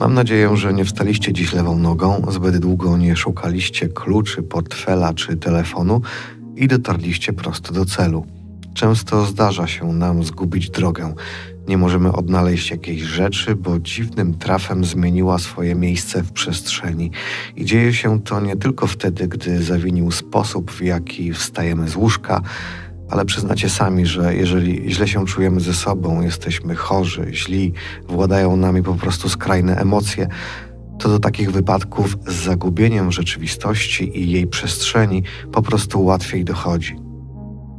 Mam nadzieję, że nie wstaliście dziś lewą nogą, zbyt długo nie szukaliście kluczy, portfela czy telefonu i dotarliście prosto do celu. Często zdarza się nam zgubić drogę. Nie możemy odnaleźć jakiejś rzeczy, bo dziwnym trafem zmieniła swoje miejsce w przestrzeni. I dzieje się to nie tylko wtedy, gdy zawinił sposób, w jaki wstajemy z łóżka, ale przyznacie sami, że jeżeli źle się czujemy ze sobą, jesteśmy chorzy, źli, władają nami po prostu skrajne emocje, to do takich wypadków z zagubieniem rzeczywistości i jej przestrzeni po prostu łatwiej dochodzi.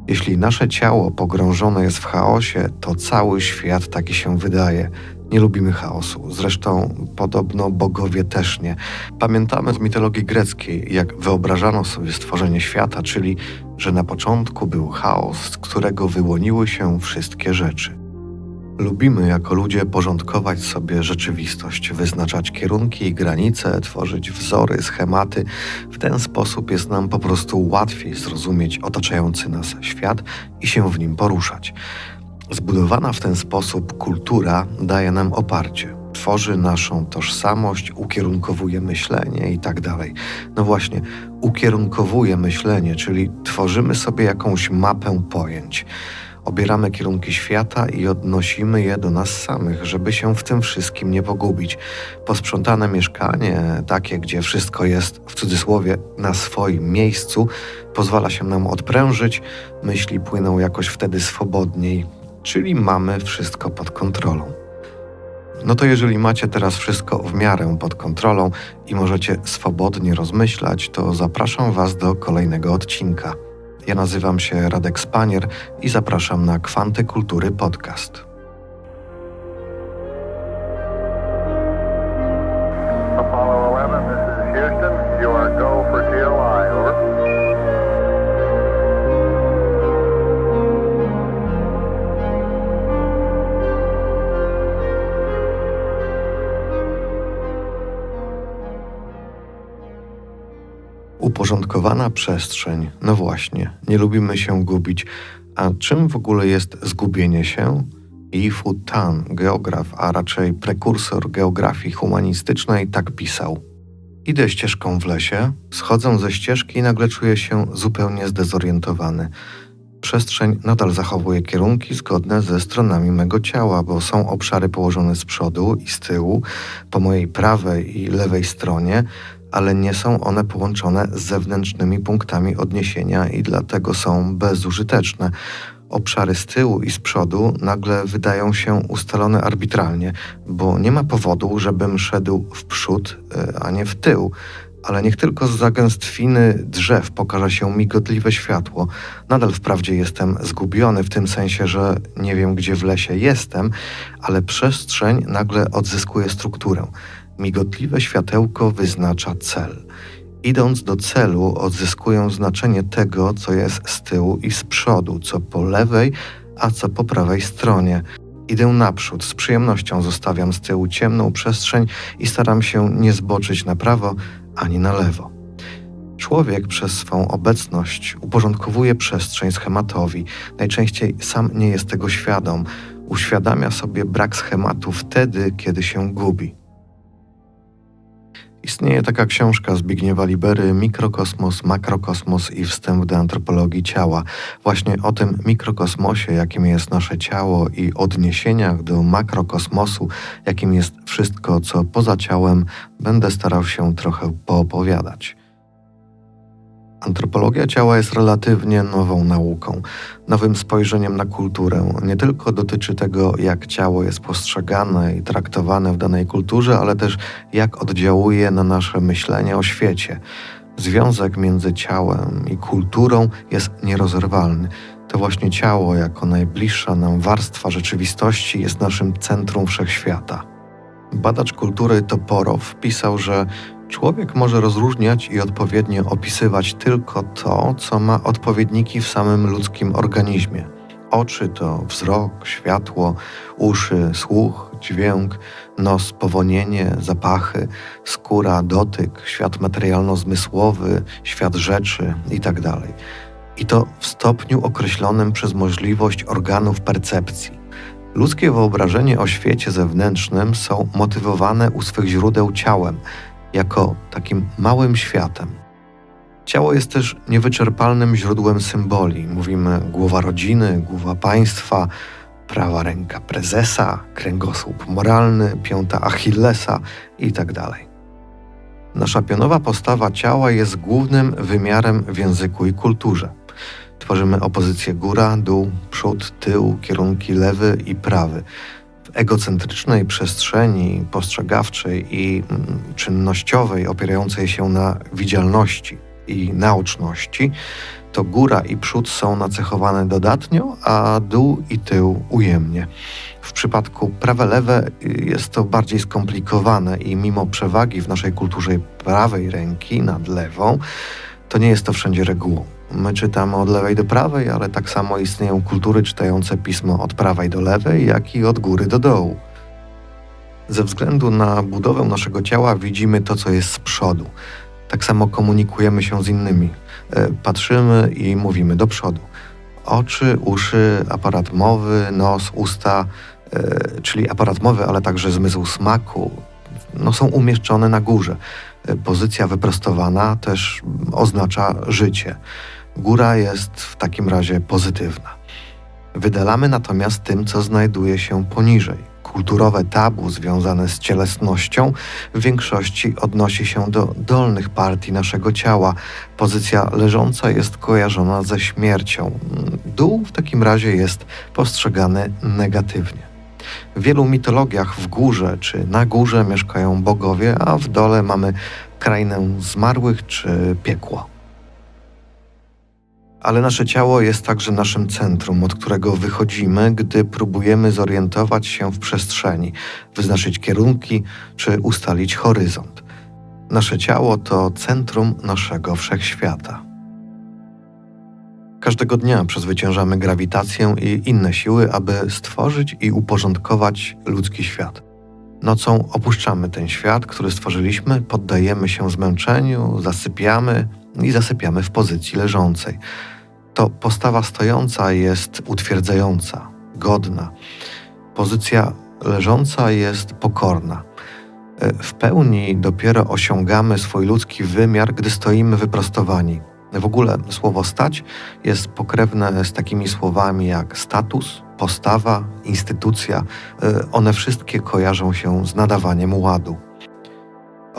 Jeśli nasze ciało pogrążone jest w chaosie, to cały świat taki się wydaje. Nie lubimy chaosu. Zresztą podobno bogowie też nie. Pamiętamy z mitologii greckiej, jak wyobrażano sobie stworzenie świata, czyli że na początku był chaos, z którego wyłoniły się wszystkie rzeczy. Lubimy jako ludzie porządkować sobie rzeczywistość, wyznaczać kierunki i granice, tworzyć wzory, schematy. W ten sposób jest nam po prostu łatwiej zrozumieć otaczający nas świat i się w nim poruszać. Zbudowana w ten sposób kultura daje nam oparcie, tworzy naszą tożsamość, ukierunkowuje myślenie i tak dalej. No właśnie, ukierunkowuje myślenie, czyli tworzymy sobie jakąś mapę pojęć. Obieramy kierunki świata i odnosimy je do nas samych, żeby się w tym wszystkim nie pogubić. Posprzątane mieszkanie, takie, gdzie wszystko jest w cudzysłowie na swoim miejscu, pozwala się nam odprężyć, myśli płyną jakoś wtedy swobodniej, czyli mamy wszystko pod kontrolą. No to jeżeli macie teraz wszystko w miarę pod kontrolą i możecie swobodnie rozmyślać, to zapraszam Was do kolejnego odcinka. Ja nazywam się Radek Spanier i zapraszam na Kwanty Kultury Podcast. Uporządkowana przestrzeń. No właśnie, nie lubimy się gubić. A czym w ogóle jest zgubienie się? Yi Fu Tan, geograf, a raczej prekursor geografii humanistycznej, tak pisał. Idę ścieżką w lesie, schodzę ze ścieżki i nagle czuję się zupełnie zdezorientowany. Przestrzeń nadal zachowuje kierunki zgodne ze stronami mego ciała, bo są obszary położone z przodu i z tyłu, po mojej prawej i lewej stronie, ale nie są one połączone z zewnętrznymi punktami odniesienia i dlatego są bezużyteczne. Obszary z tyłu i z przodu nagle wydają się ustalone arbitralnie, bo nie ma powodu, żebym szedł w przód, e, a nie w tył. Ale niech tylko z zagęstwiny drzew pokaże się migotliwe światło. Nadal wprawdzie jestem zgubiony w tym sensie, że nie wiem, gdzie w lesie jestem, ale przestrzeń nagle odzyskuje strukturę. Migotliwe światełko wyznacza cel. Idąc do celu, odzyskuję znaczenie tego, co jest z tyłu i z przodu, co po lewej, a co po prawej stronie. Idę naprzód, z przyjemnością zostawiam z tyłu ciemną przestrzeń i staram się nie zboczyć na prawo ani na lewo. Człowiek przez swą obecność uporządkowuje przestrzeń schematowi. Najczęściej sam nie jest tego świadom. Uświadamia sobie brak schematu wtedy, kiedy się gubi. Istnieje taka książka Zbigniewa Libery Mikrokosmos, Makrokosmos i wstęp do antropologii ciała. Właśnie o tym mikrokosmosie, jakim jest nasze ciało i odniesieniach do makrokosmosu, jakim jest wszystko, co poza ciałem, będę starał się trochę poopowiadać. Antropologia ciała jest relatywnie nową nauką, nowym spojrzeniem na kulturę. Nie tylko dotyczy tego, jak ciało jest postrzegane i traktowane w danej kulturze, ale też jak oddziałuje na nasze myślenie o świecie. Związek między ciałem i kulturą jest nierozerwalny. To właśnie ciało, jako najbliższa nam warstwa rzeczywistości, jest naszym centrum wszechświata. Badacz kultury Toporow pisał, że człowiek może rozróżniać i odpowiednio opisywać tylko to, co ma odpowiedniki w samym ludzkim organizmie. Oczy to wzrok, światło, uszy, słuch, dźwięk, nos, powonienie, zapachy, skóra, dotyk, świat materialno-zmysłowy, świat rzeczy itd. I to w stopniu określonym przez możliwość organów percepcji. Ludzkie wyobrażenie o świecie zewnętrznym są motywowane u swych źródeł ciałem, jako takim małym światem. Ciało jest też niewyczerpalnym źródłem symboli. Mówimy głowa rodziny, głowa państwa, prawa ręka prezesa, kręgosłup moralny, piąta Achillesa itd. Nasza pionowa postawa ciała jest głównym wymiarem w języku i kulturze. Tworzymy opozycję góra, dół, przód, tył, kierunki lewy i prawy. Egocentrycznej przestrzeni postrzegawczej i mm, czynnościowej opierającej się na widzialności i naoczności, to góra i przód są nacechowane dodatnio, a dół i tył ujemnie. W przypadku prawe-lewe y, jest to bardziej skomplikowane i mimo przewagi w naszej kulturze prawej ręki nad lewą, to nie jest to wszędzie regułą. My czytamy od lewej do prawej, ale tak samo istnieją kultury czytające pismo od prawej do lewej, jak i od góry do dołu. Ze względu na budowę naszego ciała widzimy to, co jest z przodu. Tak samo komunikujemy się z innymi. E, Patrzymy i mówimy do przodu. Oczy, uszy, aparat mowy, nos, usta, e, czyli aparat mowy, ale także zmysł smaku, no, są umieszczone na górze. E, Pozycja wyprostowana też oznacza życie. Góra jest w takim razie pozytywna. Wydalamy natomiast tym, co znajduje się poniżej. Kulturowe tabu związane z cielesnością w większości odnosi się do dolnych partii naszego ciała. Pozycja leżąca jest kojarzona ze śmiercią. Dół w takim razie jest postrzegany negatywnie. W wielu mitologiach w górze czy na górze mieszkają bogowie, a w dole mamy krainę zmarłych czy piekło. Ale nasze ciało jest także naszym centrum, od którego wychodzimy, gdy próbujemy zorientować się w przestrzeni, wyznaczyć kierunki czy ustalić horyzont. Nasze ciało to centrum naszego wszechświata. Każdego dnia przezwyciężamy grawitację i inne siły, aby stworzyć i uporządkować ludzki świat. Nocą opuszczamy ten świat, który stworzyliśmy, poddajemy się zmęczeniu, zasypiamy i zasypiamy w pozycji leżącej. To postawa stojąca jest utwierdzająca, godna. Pozycja leżąca jest pokorna. E, W pełni dopiero osiągamy swój ludzki wymiar, gdy stoimy wyprostowani. W ogóle słowo stać jest pokrewne z takimi słowami jak status, postawa, instytucja. E, One wszystkie kojarzą się z nadawaniem ładu.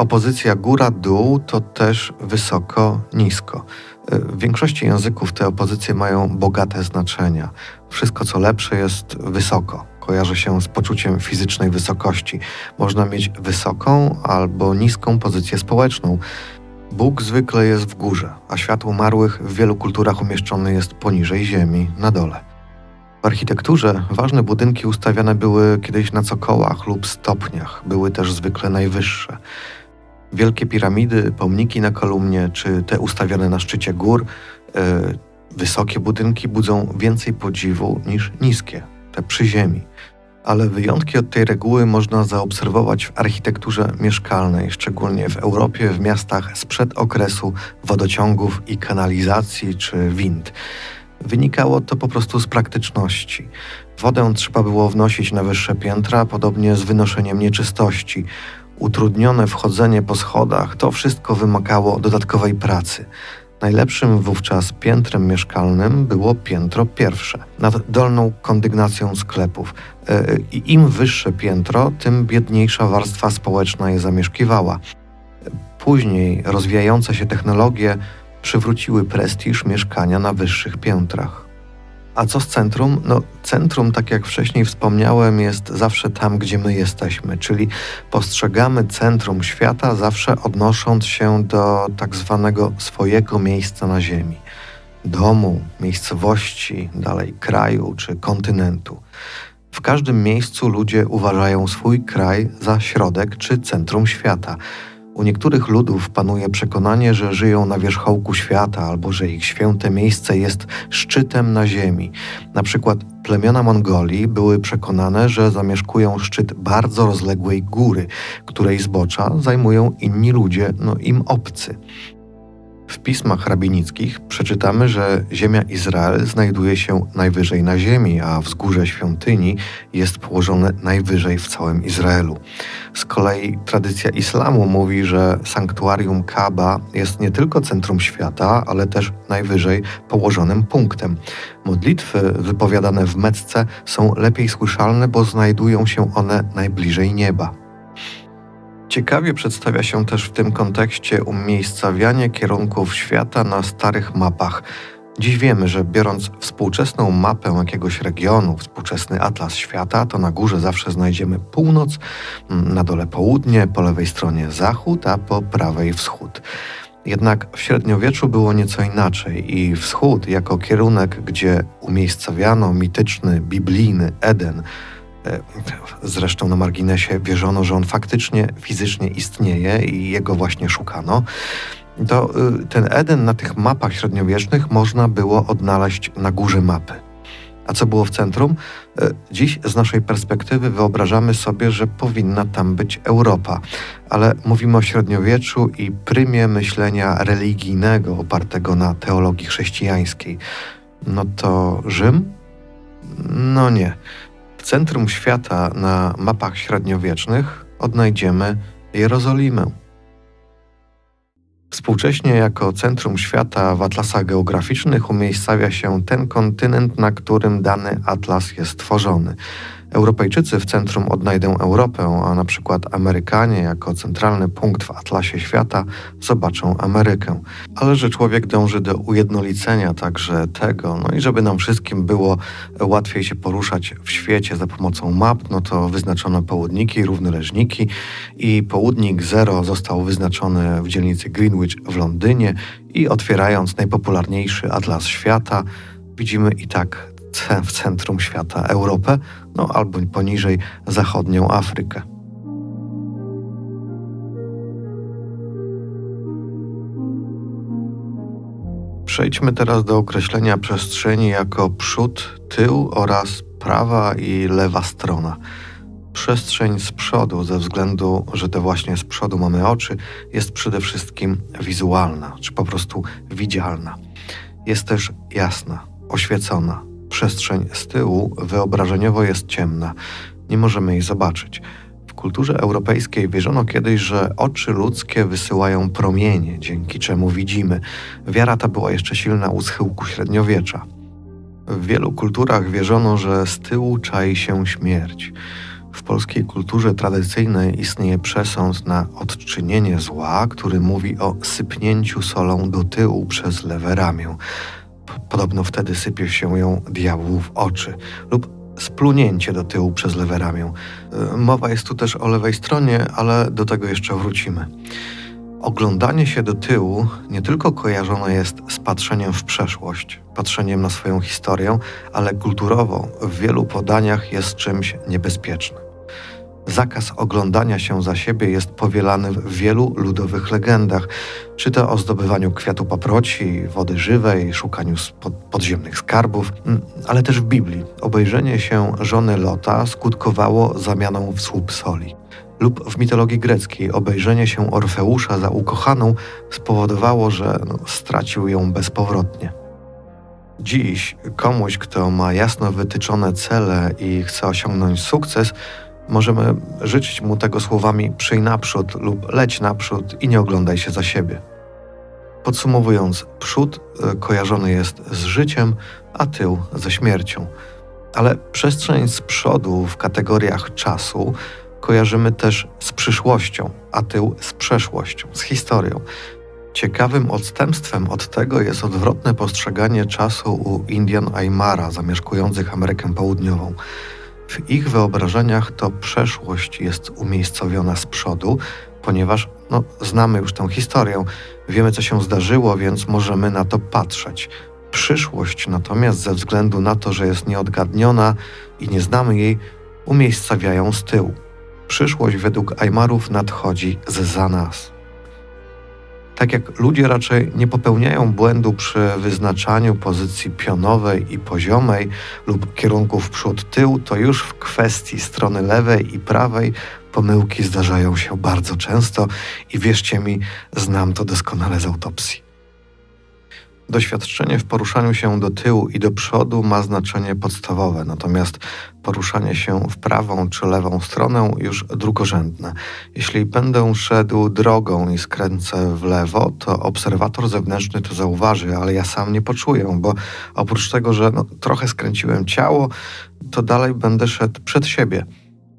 Opozycja góra-dół to też wysoko-nisko. E, W większości języków te opozycje mają bogate znaczenia. Wszystko, co lepsze, jest wysoko. Kojarzy się z poczuciem fizycznej wysokości. Można mieć wysoką albo niską pozycję społeczną. Bóg zwykle jest w górze, a świat umarłych w wielu kulturach umieszczony jest poniżej ziemi, na dole. W architekturze ważne budynki ustawiane były kiedyś na cokołach lub stopniach, były też zwykle najwyższe. Wielkie piramidy, pomniki na kolumnie, czy te ustawione na szczycie gór, e, wysokie budynki budzą więcej podziwu niż niskie, te przy ziemi. Ale wyjątki od tej reguły można zaobserwować w architekturze mieszkalnej, szczególnie w Europie, w miastach sprzed okresu wodociągów i kanalizacji czy wind. Wynikało to po prostu z praktyczności. Wodę trzeba było wnosić na wyższe piętra, podobnie z wynoszeniem nieczystości. Utrudnione wchodzenie po schodach, to wszystko wymagało dodatkowej pracy. Najlepszym wówczas piętrem mieszkalnym było piętro pierwsze, nad dolną kondygnacją sklepów. E, I im wyższe piętro, tym biedniejsza warstwa społeczna je zamieszkiwała. Później rozwijające się technologie przywróciły prestiż mieszkania na wyższych piętrach. A co z centrum? No, centrum, tak jak wcześniej wspomniałem, jest zawsze tam, gdzie my jesteśmy, czyli postrzegamy centrum świata zawsze odnosząc się do tak zwanego swojego miejsca na Ziemi domu, miejscowości, dalej kraju czy kontynentu. W każdym miejscu ludzie uważają swój kraj za środek czy centrum świata. U niektórych ludów panuje przekonanie, że żyją na wierzchołku świata albo że ich święte miejsce jest szczytem na ziemi. Na przykład plemiona Mongolii były przekonane, że zamieszkują szczyt bardzo rozległej góry, której zbocza zajmują inni ludzie, no im obcy. W pismach rabinickich przeczytamy, że ziemia Izrael znajduje się najwyżej na ziemi, a wzgórze świątyni jest położone najwyżej w całym Izraelu. Z kolei tradycja islamu mówi, że sanktuarium Kaaba jest nie tylko centrum świata, ale też najwyżej położonym punktem. Modlitwy wypowiadane w Mecce są lepiej słyszalne, bo znajdują się one najbliżej nieba. Ciekawie przedstawia się też w tym kontekście umiejscawianie kierunków świata na starych mapach. Dziś wiemy, że biorąc współczesną mapę jakiegoś regionu, współczesny atlas świata, to na górze zawsze znajdziemy północ, na dole południe, po lewej stronie zachód, a po prawej wschód. Jednak w średniowieczu było nieco inaczej i wschód jako kierunek, gdzie umiejscawiano mityczny, biblijny Eden, Zresztą na marginesie wierzono, że on faktycznie fizycznie istnieje i jego właśnie szukano. To y, ten Eden na tych mapach średniowiecznych można było odnaleźć na górze mapy. A co było w centrum? E, Dziś z naszej perspektywy wyobrażamy sobie, że powinna tam być Europa, ale mówimy o średniowieczu i prymie myślenia religijnego opartego na teologii chrześcijańskiej. No to Rzym? No nie. W centrum świata na mapach średniowiecznych odnajdziemy Jerozolimę. Współcześnie jako centrum świata w atlasach geograficznych umiejscawia się ten kontynent, na którym dany atlas jest tworzony. Europejczycy w centrum odnajdą Europę, a na przykład Amerykanie jako centralny punkt w atlasie świata zobaczą Amerykę. Ale że człowiek dąży do ujednolicenia także tego, no i żeby nam wszystkim było łatwiej się poruszać w świecie za pomocą map, no to wyznaczono południki, równoleżniki i południk zero został wyznaczony w dzielnicy Greenwich w Londynie i otwierając najpopularniejszy atlas świata, widzimy i tak w centrum świata Europę, no albo poniżej zachodnią Afrykę. Przejdźmy teraz do określenia przestrzeni jako przód, tył oraz prawa i lewa strona. Przestrzeń z przodu, ze względu, że to właśnie z przodu mamy oczy, jest przede wszystkim wizualna, czy po prostu widzialna. Jest też jasna, oświecona. Przestrzeń z tyłu wyobrażeniowo jest ciemna, nie możemy jej zobaczyć. W kulturze europejskiej wierzono kiedyś, że oczy ludzkie wysyłają promienie, dzięki czemu widzimy. Wiara ta była jeszcze silna u schyłku średniowiecza. W wielu kulturach wierzono, że z tyłu czai się śmierć. W polskiej kulturze tradycyjnej istnieje przesąd na odczynienie zła, który mówi o sypnięciu solą do tyłu przez lewe ramię. Podobno wtedy sypie się ją diabłu w oczy lub splunięcie do tyłu przez lewe ramię. Y, Mowa jest tu też o lewej stronie, ale do tego jeszcze wrócimy. Oglądanie się do tyłu nie tylko kojarzone jest z patrzeniem w przeszłość, patrzeniem na swoją historię, ale kulturowo w wielu podaniach jest czymś niebezpiecznym. Zakaz oglądania się za siebie jest powielany w wielu ludowych legendach, czy to o zdobywaniu kwiatu paproci, wody żywej, szukaniu podziemnych skarbów, mm, ale też w Biblii. Obejrzenie się żony Lota skutkowało zamianą w słup soli. Lub w mitologii greckiej obejrzenie się Orfeusza za ukochaną spowodowało, że no, stracił ją bezpowrotnie. Dziś komuś, kto ma jasno wytyczone cele i chce osiągnąć sukces, możemy życzyć mu tego słowami przyj naprzód lub leć naprzód i nie oglądaj się za siebie. Podsumowując, przód y, kojarzony jest z życiem, a tył ze śmiercią. Ale przestrzeń z przodu w kategoriach czasu kojarzymy też z przyszłością, a tył z przeszłością, z historią. Ciekawym odstępstwem od tego jest odwrotne postrzeganie czasu u Indian Aymara zamieszkujących Amerykę Południową. W ich wyobrażeniach to przeszłość jest umiejscowiona z przodu, ponieważ no, znamy już tę historię, wiemy co się zdarzyło, więc możemy na to patrzeć. Przyszłość natomiast ze względu na to, że jest nieodgadniona i nie znamy jej, umiejscawiają z tyłu. Przyszłość według Ajmarów nadchodzi za nas. Tak jak ludzie raczej nie popełniają błędu przy wyznaczaniu pozycji pionowej i poziomej lub kierunków przód-tył, to już w kwestii strony lewej i prawej pomyłki zdarzają się bardzo często i wierzcie mi, znam to doskonale z autopsji. Doświadczenie w poruszaniu się do tyłu i do przodu ma znaczenie podstawowe, natomiast poruszanie się w prawą czy lewą stronę już drugorzędne. Jeśli będę szedł drogą i skręcę w lewo, to obserwator zewnętrzny to zauważy, ale ja sam nie poczuję, bo oprócz tego, że no, trochę skręciłem ciało, to dalej będę szedł przed siebie.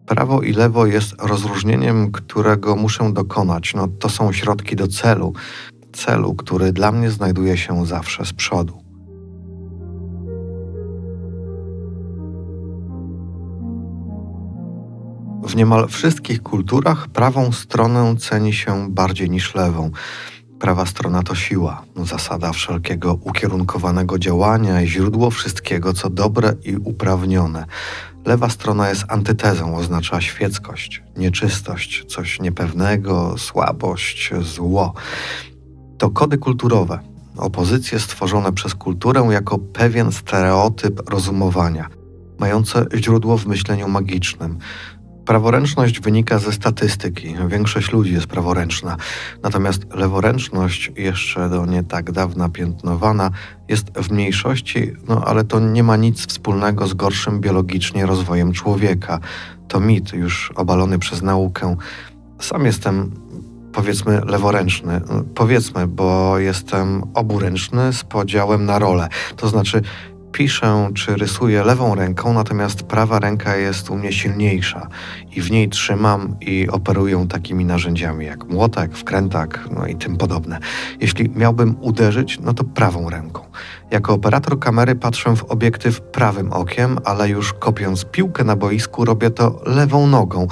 Prawo i lewo jest rozróżnieniem, którego muszę dokonać. No, to są środki do celu, celu, który dla mnie znajduje się zawsze z przodu. W niemal wszystkich kulturach prawą stronę ceni się bardziej niż lewą. Prawa strona to siła, zasada wszelkiego ukierunkowanego działania i źródło wszystkiego, co dobre i uprawnione. Lewa strona jest antytezą, oznacza świeckość, nieczystość, coś niepewnego, słabość, zło. To kody kulturowe, opozycje stworzone przez kulturę jako pewien stereotyp rozumowania, mające źródło w myśleniu magicznym. Praworęczność wynika ze statystyki. Większość ludzi jest praworęczna. Natomiast leworęczność, jeszcze do nie tak dawna piętnowana, jest w mniejszości, no ale to nie ma nic wspólnego z gorszym biologicznie rozwojem człowieka. To mit już obalony przez naukę. Sam jestem, powiedzmy, leworęczny. Powiedzmy, bo jestem oburęczny z podziałem na role. To znaczy, piszę czy rysuję lewą ręką, natomiast prawa ręka jest u mnie silniejsza i w niej trzymam i operuję takimi narzędziami jak młotek, wkrętak, no i tym podobne. Jeśli miałbym uderzyć, no to prawą ręką. Jako operator kamery patrzę w obiektyw prawym okiem, ale już kopiąc piłkę na boisku robię to lewą nogą.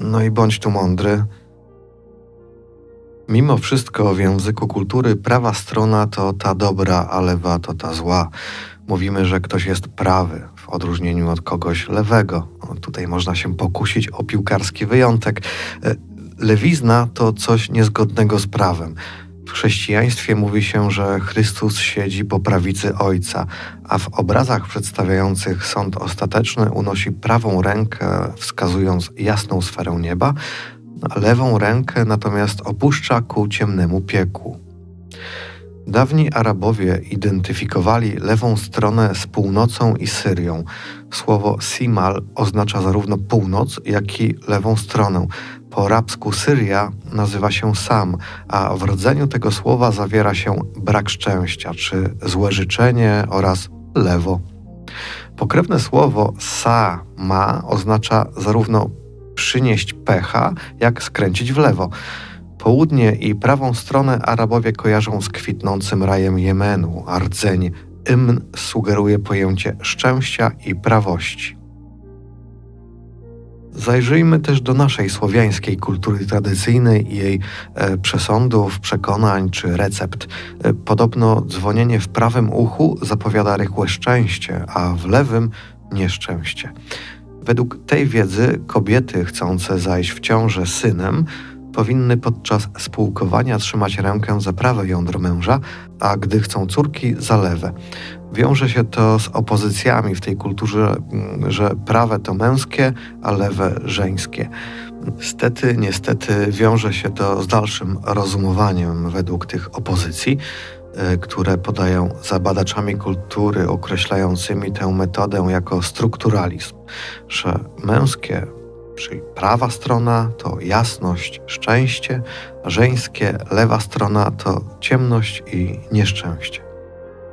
No i bądź tu mądry. Mimo wszystko w języku kultury prawa strona to ta dobra, a lewa to ta zła. Mówimy, że ktoś jest prawy, w odróżnieniu od kogoś lewego. Tutaj można się pokusić o piłkarski wyjątek. E, Lewizna to coś niezgodnego z prawem. W chrześcijaństwie mówi się, że Chrystus siedzi po prawicy Ojca, a w obrazach przedstawiających sąd ostateczny unosi prawą rękę, wskazując jasną sferę nieba, lewą rękę natomiast opuszcza ku ciemnemu piekłu. Dawni Arabowie identyfikowali lewą stronę z północą i Syrią. Słowo Simal oznacza zarówno północ, jak i lewą stronę. Po arabsku Syria nazywa się Sam, a w rdzeniu tego słowa zawiera się brak szczęścia, czy złe życzenie oraz lewo. Pokrewne słowo sa ma oznacza zarówno przynieść pecha, jak skręcić w lewo. Południe i prawą stronę Arabowie kojarzą z kwitnącym rajem Jemenu, a rdzeń Imn sugeruje pojęcie szczęścia i prawości. Zajrzyjmy też do naszej słowiańskiej kultury tradycyjnej i jej e, przesądów, przekonań czy recept. E, podobno dzwonienie w prawym uchu zapowiada rychłe szczęście, a w lewym nieszczęście. Według tej wiedzy kobiety chcące zajść w ciążę synem powinny podczas spółkowania trzymać rękę za prawe jądro męża, a gdy chcą córki za lewe. Wiąże się to z opozycjami w tej kulturze, mm, że prawe to męskie, a lewe żeńskie. Niestety, niestety wiąże się to z dalszym rozumowaniem według tych opozycji, które podają za badaczami kultury określającymi tę metodę jako strukturalizm, że męskie czyli prawa strona to jasność, szczęście, żeńskie lewa strona to ciemność i nieszczęście.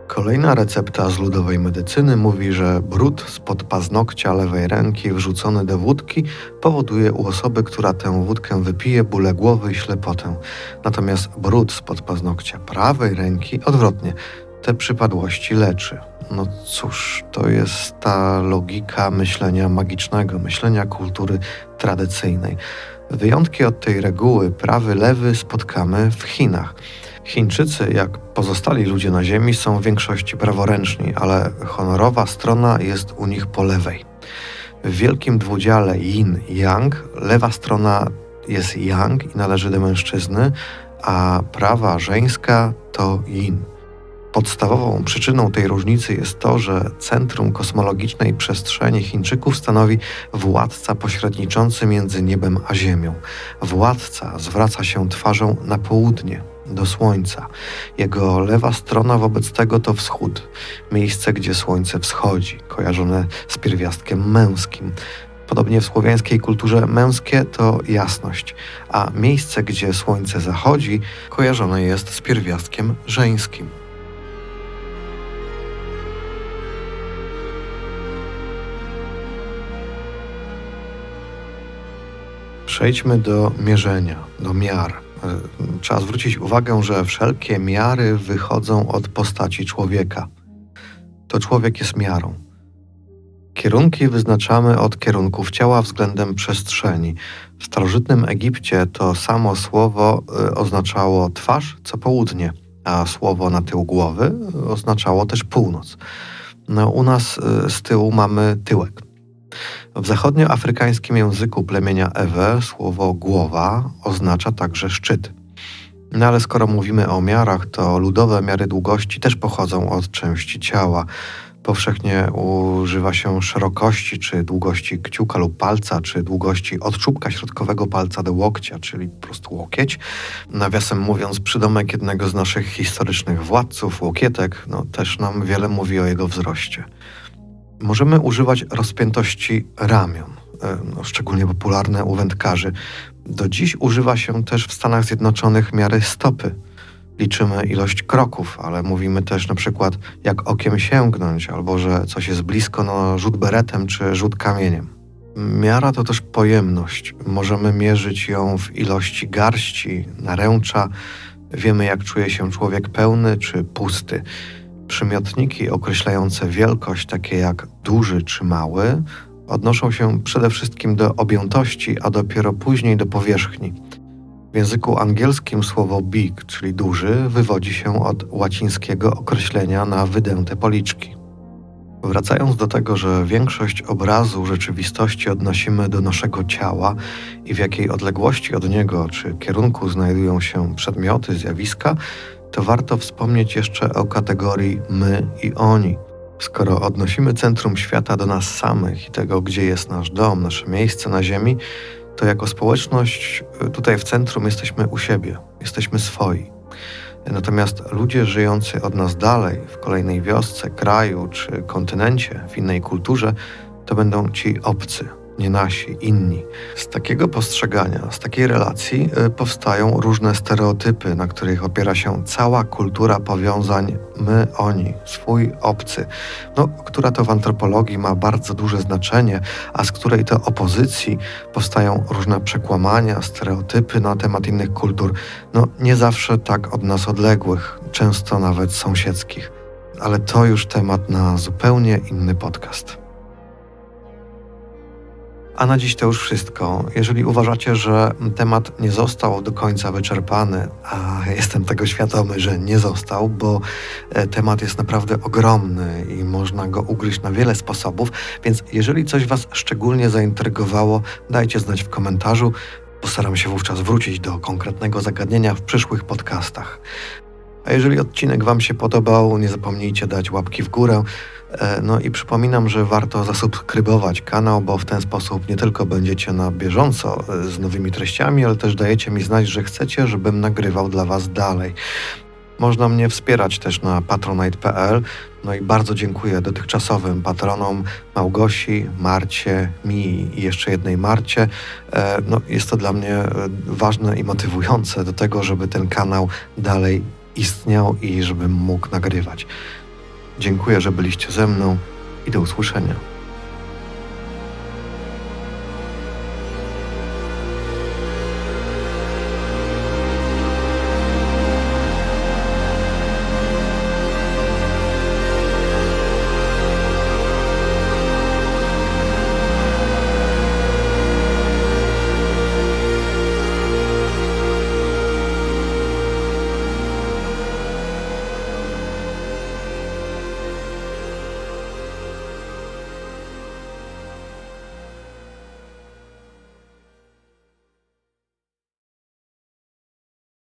Kolejna recepta z ludowej medycyny mówi, że brud spod paznokcia lewej ręki wrzucony do wódki powoduje u osoby, która tę wódkę wypije, bóle głowy i ślepotę. Natomiast brud spod paznokcia prawej ręki odwrotnie, te przypadłości leczy. No cóż, to jest ta logika myślenia magicznego, myślenia kultury tradycyjnej. Wyjątki od tej reguły prawy, lewy spotkamy w Chinach. Chińczycy, jak pozostali ludzie na Ziemi, są w większości praworęczni, ale honorowa strona jest u nich po lewej. W wielkim dwudziale yin i yang lewa strona jest yang i należy do mężczyzny, a prawa żeńska to yin. Podstawową przyczyną tej różnicy jest to, że centrum kosmologicznej przestrzeni Chińczyków stanowi władca pośredniczący między niebem a ziemią. Władca zwraca się twarzą na południe, do słońca. Jego lewa strona wobec tego to wschód, miejsce, gdzie słońce wschodzi, kojarzone z pierwiastkiem męskim. Podobnie w słowiańskiej kulturze męskie to jasność, a miejsce, gdzie słońce zachodzi, kojarzone jest z pierwiastkiem żeńskim. Przejdźmy do mierzenia, do miar. E, Trzeba zwrócić uwagę, że wszelkie miary wychodzą od postaci człowieka. To człowiek jest miarą. Kierunki wyznaczamy od kierunków ciała względem przestrzeni. W starożytnym Egipcie to samo słowo y, oznaczało twarz co południe, a słowo na tył głowy y, oznaczało też północ. No, u nas z tyłu mamy tyłek. W zachodnioafrykańskim języku plemienia Ewe słowo głowa oznacza także szczyt. No ale skoro mówimy o miarach, to ludowe miary długości też pochodzą od części ciała. Powszechnie używa się szerokości czy długości kciuka lub palca, czy długości od czubka środkowego palca do łokcia, czyli po prostu łokieć. Nawiasem mówiąc, przydomek jednego z naszych historycznych władców, łokietek, no, też nam wiele mówi o jego wzroście. Możemy używać rozpiętości ramion, e, no, szczególnie popularne u wędkarzy. Do dziś używa się też w Stanach Zjednoczonych miary stopy. Liczymy ilość kroków, ale mówimy też na przykład jak okiem sięgnąć, albo że coś jest blisko, no rzut beretem czy rzut kamieniem. Miara to też pojemność. Możemy mierzyć ją w ilości garści, naręcza. Wiemy, jak czuje się człowiek pełny czy pusty. Przymiotniki określające wielkość, takie jak duży czy mały, odnoszą się przede wszystkim do objętości, a dopiero później do powierzchni. W języku angielskim słowo big, czyli duży, wywodzi się od łacińskiego określenia na wydęte policzki. Wracając do tego, że większość obrazu rzeczywistości odnosimy do naszego ciała i w jakiej odległości od niego czy kierunku znajdują się przedmioty, zjawiska, to warto wspomnieć jeszcze o kategorii my i oni. Skoro odnosimy centrum świata do nas samych i tego, gdzie jest nasz dom, nasze miejsce na Ziemi, to jako społeczność y, tutaj w centrum jesteśmy u siebie, jesteśmy swoi. Natomiast ludzie żyjący od nas dalej, w kolejnej wiosce, kraju czy kontynencie, w innej kulturze, to będą ci obcy, nie nasi, inni. Z takiego postrzegania, z takiej relacji y, powstają różne stereotypy, na których opiera się cała kultura powiązań my, oni, swój, obcy, no, która to w antropologii ma bardzo duże znaczenie, a z której to opozycji powstają różne przekłamania, stereotypy na temat innych kultur, no nie zawsze tak od nas odległych, często nawet sąsiedzkich. Ale to już temat na zupełnie inny podcast. A na dziś to już wszystko. Jeżeli uważacie, że temat nie został do końca wyczerpany, a jestem tego świadomy, że nie został, bo e, temat jest naprawdę ogromny i można go ugryźć na wiele sposobów, więc jeżeli coś Was szczególnie zaintrygowało, dajcie znać w komentarzu. Postaram się wówczas wrócić do konkretnego zagadnienia w przyszłych podcastach. A jeżeli odcinek Wam się podobał, nie zapomnijcie dać łapki w górę. E, No i przypominam, że warto zasubskrybować kanał, bo w ten sposób nie tylko będziecie na bieżąco e, z nowymi treściami, ale też dajecie mi znać, że chcecie, żebym nagrywał dla Was dalej. Można mnie wspierać też na patronite.pl. No i bardzo dziękuję dotychczasowym patronom Małgosi, Marcie, mi i jeszcze jednej Marcie. E, No, jest to dla mnie ważne i motywujące do tego, żeby ten kanał dalej istniał i żebym mógł nagrywać. Dziękuję, że byliście ze mną i do usłyszenia.